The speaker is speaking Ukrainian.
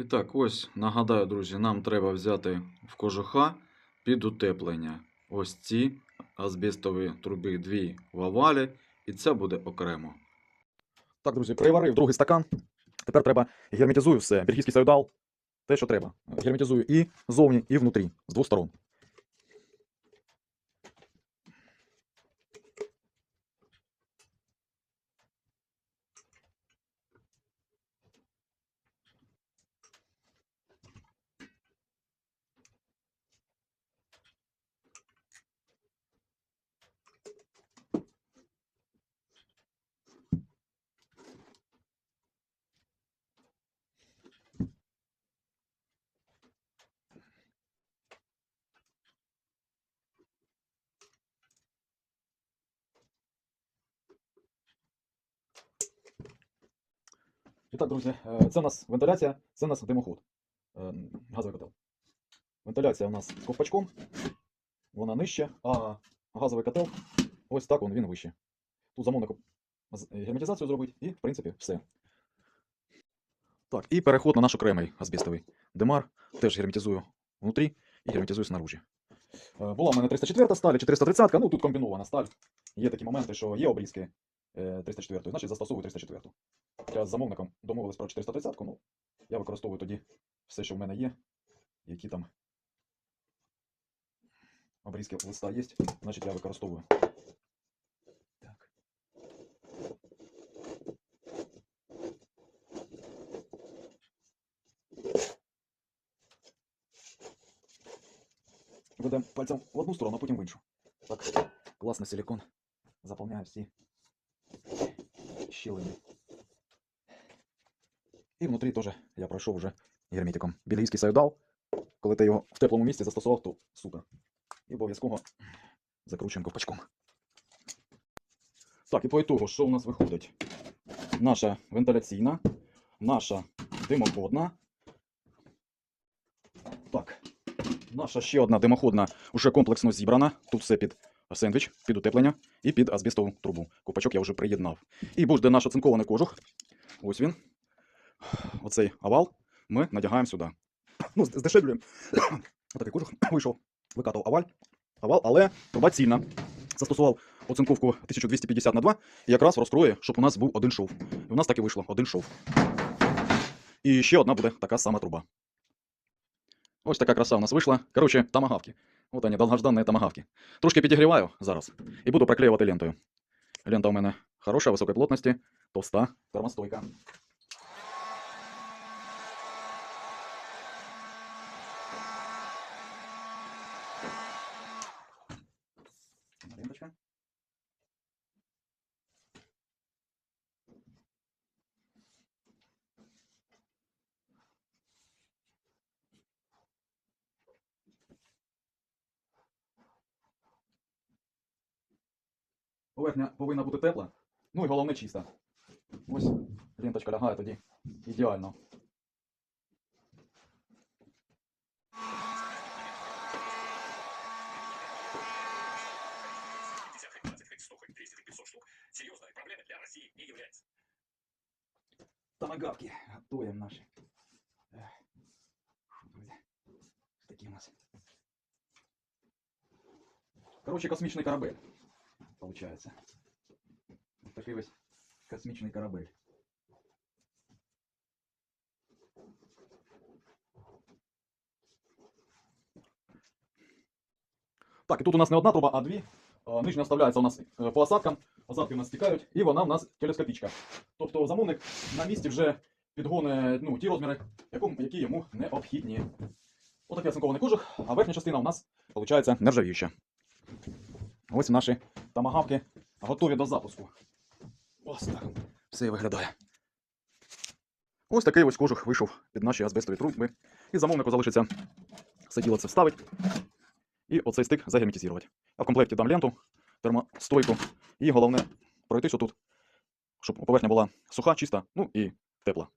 І так, ось нагадаю, друзі, нам треба взяти в кожуха під утеплення. Ось ці азбестові труби дві в овалі, і це буде окремо. Так, друзі, приварив другий стакан. Тепер треба герметизую все. Бельгійський саюдал. Те, що треба. Герметизую і зовні, і внутрі, з двох сторон. Так, друзі, е, це у нас вентиляція, це у нас димоход. Е, Газовий котел. Вентиляція у нас з ковпачком, вона нижче, а газовий котел ось так він вище. Тут замовник герметизацію зробить і, в принципі, все. Так, і переход на наш окремий азбестовий димар. Теж герметизую внутрі і герметизую снаружи. Е, Була в мене 304 сталь, 430, ну тут комбінована сталь. Є такі моменти, що є обрізки е, 304, значить застосовую 304. Я з замовником домовились про 430, ну я використовую тоді все, що в мене є, які там обрізки листа є, значить я використовую. Так. Ведемо пальцем в одну сторону, а потім в іншу. Так, класно силикон заповняє всі щілини. І внутрі теж я пройшов вже герметиком. Бельгійський саюдал. Коли ти його в теплому місці застосував, то супер. І обов'язково закручуємо ковпачком. Так, і по ітогу, що у нас виходить? Наша вентиляційна, наша димоходна. Так. Наша ще одна димоходна вже комплексно зібрана. Тут все під сендвіч, під утеплення і під азбестову трубу. Ковпачок я вже приєднав. І буде наш оцинкований кожух. Ось він. Оцей овал ми надягаємо сюди. Ну, здешевлюємо. Отакий кожух вийшов. Викатав оваль. Овал, але труба цільна. Застосував оцинковку 1250 на 2 і якраз розкроє, щоб у нас був один шов. І у нас так і вийшло один шов. І ще одна буде така сама труба. Ось така краса у нас вийшла. Коротше, тамагавки. От вони, довгожданні тамагавки. Трошки підігріваю зараз і буду приклеювати лентою. Лента у мене хороша, високої плотності, товста, термостойка. Ленточка. Поверхня повинна бути тепла, ну і головне чиста. Ось ленточка лягає тоді ідеально. десятых, двадцатых, сто, хоть 200, 500 штук, серьезной проблемой для России не является. Тамагавки готуємо наші. Ех. Фу, Друзі. Такі у нас. Короче, космічний корабель. Получається. Ось такий ось космічний корабель. Так, і тут у нас не одна труба, а дві. Нижня вставляється у нас е, по осадкам. Осадки у нас стікають, і вона у нас телескопічка. Тобто замовник на місці вже підгоне ну, ті розміри, які йому необхідні. Отакий оцинкований кожух, а верхня частина у нас виходить нержавіюча. Ось наші тамагавки готові до запуску. Ось так все виглядає. Ось такий ось кожух вийшов під наші азбестові труби. І замовнику залишиться все діло це вставити. І оцей стик загерметизувати. А в комплекті дам ленту, термостойку. І головне пройтись отут, щоб поверхня була суха, чиста, ну і тепла.